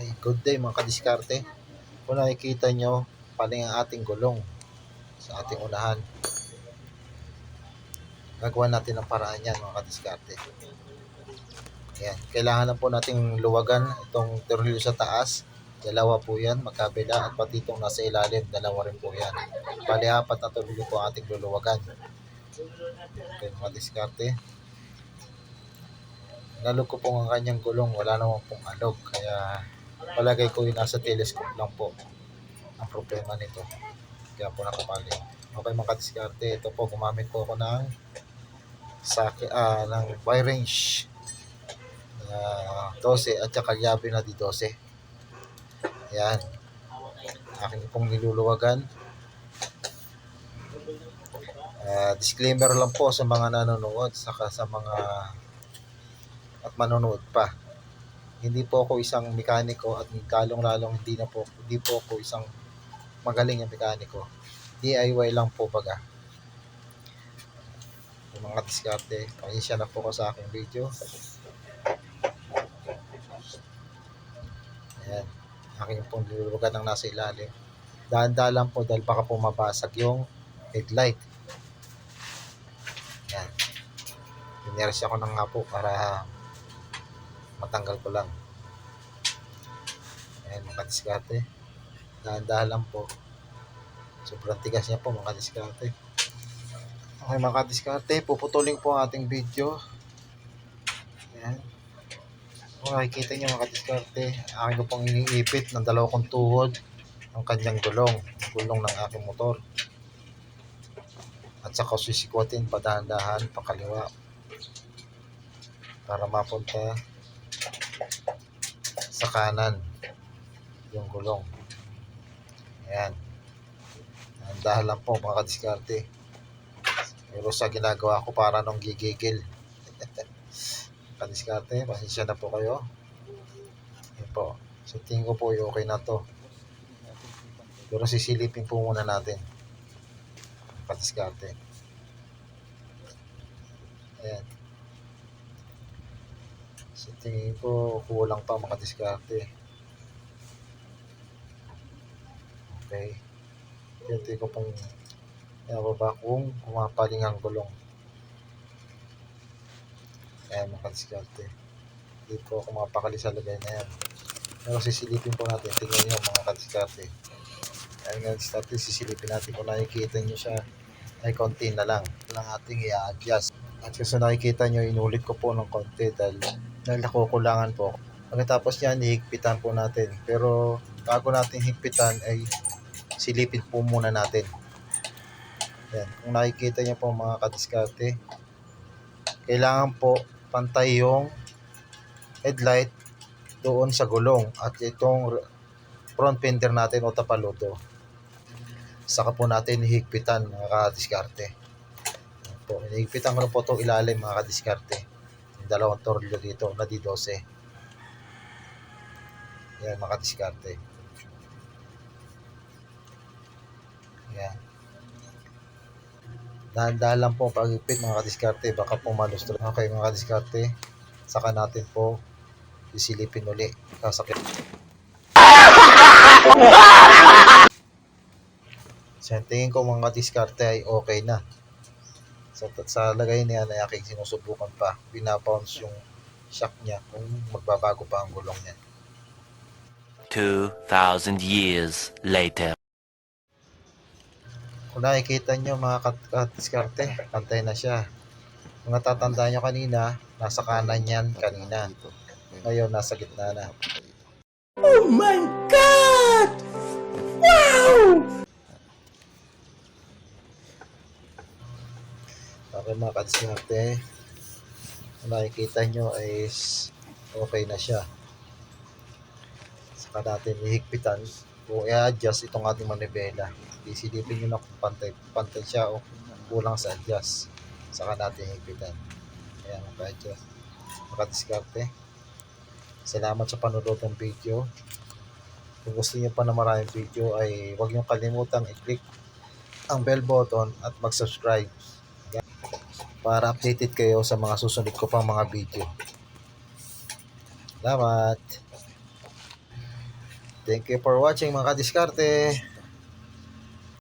Okay, good day mga kadiskarte. Kung nakikita nyo, paling ang ating gulong sa ating unahan. Gagawa natin ang paraan yan mga kadiskarte. Ayan. Kailangan na po nating luwagan itong tornilyo sa taas. Dalawa po yan, magkabila at pati itong nasa ilalim, dalawa rin po yan. Bali, apat na tornilyo po ang ating luluwagan. Okay, mga diskarte. Nalog ko po ang kanyang gulong, wala naman pong alog. Kaya palagay ko yung nasa telescope lang po ang problema nito. Kaya po nakapali. Okay mga kadiskarte, ito po gumamit po ako ng sa ah, ng wire range ah, 12 at saka yabe na di 12. Yan. Aking pong niluluwagan. Ah, disclaimer lang po sa mga nanonood saka sa mga at manonood pa. Hindi po ako isang mekaniko at kalong-lalong hindi na po hindi po ako isang magaling na mekaniko. DIY lang po baga. Yung mga diskarte, pakisya na po ko sa aking video. Ayan. Aking pong luluwagan ng nasa ilalim. Dahan-dahan po dahil baka po mabasag yung headlight. Ayan. Pineres ako ng nga po para matanggal ko lang. Ayan mga diskarte. Dahan-dahan lang po. Sobrang tigas niya po mga diskarte. Okay mga diskarte, puputulin po ang ating video. Ayan. Kung nakikita niyo mga diskarte, akin ko pong iniipit ng dalawa kong tuhod ang kanyang gulong, gulong ng aking motor. At saka sisikwatin padahan-dahan pakaliwa para mapunta sa kanan yung gulong. Ayan. Dahan lang po mga kadiskarte. Pero sa ginagawa ko para nung gigigil. kadiskarte, pasensya na po kayo. Ayan po. So tingin ko po okay na to. Pero sisilipin po muna natin. Kadiskarte. Ayan. So tingin ko kulang pa mga diskarte. Okay. Ito ko pong Ewan ba kung kumapaling ang gulong. Ayan mga diskarte. Hindi po ako mapakali sa lagay na yan. Pero sisilipin po natin. Tingnan nyo mga kadiskarte. Ayan nga diskarte, sisilipin natin. Kung nakikita nyo siya, ay konti na lang. Ito lang ating i-adjust. At kasi nakikita nyo, inulit ko po ng konti dahil, dahil nakukulangan po. Pagkatapos yan, hihigpitan po natin. Pero bago natin higpitan ay silipin po muna natin. Yan. Kung nakikita niyo po mga kadiskarte, kailangan po pantay yung headlight doon sa gulong at itong front fender natin o tapaludo. Saka po natin hihigpitan mga kadiskarte. Po. Hihigpitan ko na po itong ilalim mga kadiskarte. Dalawang tornilyo dito na D12. Yan mga kadiskarte. Yan. Dahan-dahan lang po ang pag-ipit mga kadiskarte. Baka po malustro. Okay mga kadiskarte. Saka natin po isilipin uli. Sasakit. So, tingin ko mga diskarte ay okay na. Sa, sa lagay niya na aking sinusubukan pa. Binabounce yung shock niya kung magbabago pa ang gulong niya. 2,000 years later. Kung nakikita nyo mga kat katiskarte, pantay na siya. Kung natatandaan nyo kanina, nasa kanan yan kanina. Ngayon, nasa gitna na. Oh my God! Okay mga katiskarte, kung nakikita nyo is okay na siya. Saka natin ihigpitan kung i-adjust itong ating manibela. Isilipin nyo na kung pantay, pantay siya o kulang sa adjust. Saka natin higpitan. Ayan, maka-adjust. Makadiskarte. Salamat sa panonood ng video. Kung gusto niyo pa na maraming video ay huwag niyo kalimutang i-click ang bell button at mag-subscribe. Para updated kayo sa mga susunod ko pang mga video. Salamat! Thank you for watching mga kadiskarte.